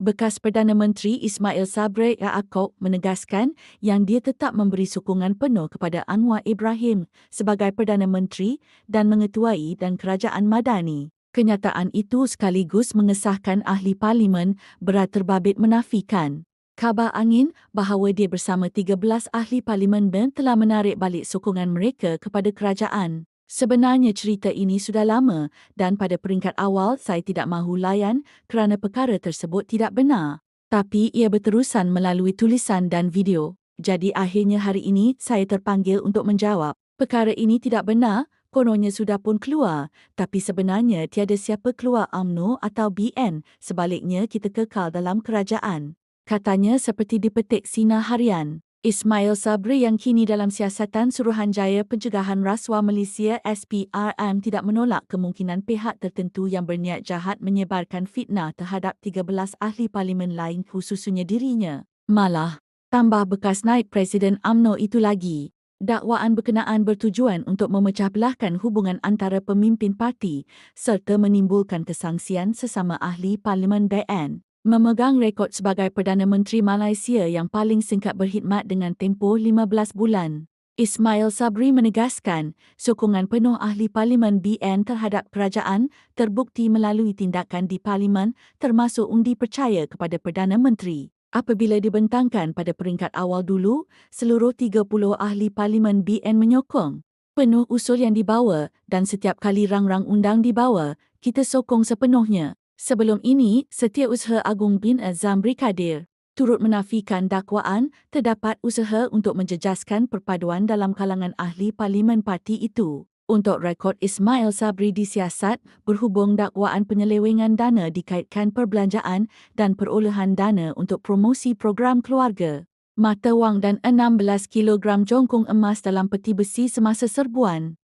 Bekas Perdana Menteri Ismail Sabri Yaakob menegaskan yang dia tetap memberi sokongan penuh kepada Anwar Ibrahim sebagai Perdana Menteri dan mengetuai dan kerajaan Madani. Kenyataan itu sekaligus mengesahkan ahli parlimen berat terbabit menafikan. Kabar angin bahawa dia bersama 13 ahli parlimen Ben telah menarik balik sokongan mereka kepada kerajaan. Sebenarnya cerita ini sudah lama dan pada peringkat awal saya tidak mahu layan kerana perkara tersebut tidak benar. Tapi ia berterusan melalui tulisan dan video. Jadi akhirnya hari ini saya terpanggil untuk menjawab. Perkara ini tidak benar, kononnya sudah pun keluar. Tapi sebenarnya tiada siapa keluar UMNO atau BN. Sebaliknya kita kekal dalam kerajaan. Katanya seperti dipetik Sinar Harian. Ismail Sabri yang kini dalam siasatan Suruhanjaya Pencegahan Rasuah Malaysia SPRM tidak menolak kemungkinan pihak tertentu yang berniat jahat menyebarkan fitnah terhadap 13 ahli parlimen lain khususnya dirinya. Malah, tambah bekas naib Presiden AMNO itu lagi. Dakwaan berkenaan bertujuan untuk memecah belahkan hubungan antara pemimpin parti serta menimbulkan kesangsian sesama ahli parlimen BN memegang rekod sebagai Perdana Menteri Malaysia yang paling singkat berkhidmat dengan tempoh 15 bulan. Ismail Sabri menegaskan sokongan penuh ahli parlimen BN terhadap kerajaan terbukti melalui tindakan di parlimen termasuk undi percaya kepada Perdana Menteri. Apabila dibentangkan pada peringkat awal dulu, seluruh 30 ahli parlimen BN menyokong. Penuh usul yang dibawa dan setiap kali rang-rang undang dibawa, kita sokong sepenuhnya. Sebelum ini, Setiausaha Agung bin Azam Brikadir turut menafikan dakwaan terdapat usaha untuk menjejaskan perpaduan dalam kalangan ahli parlimen parti itu. Untuk rekod Ismail Sabri disiasat berhubung dakwaan penyelewengan dana dikaitkan perbelanjaan dan perolehan dana untuk promosi program keluarga. Mata wang dan 16 kg jongkong emas dalam peti besi semasa serbuan.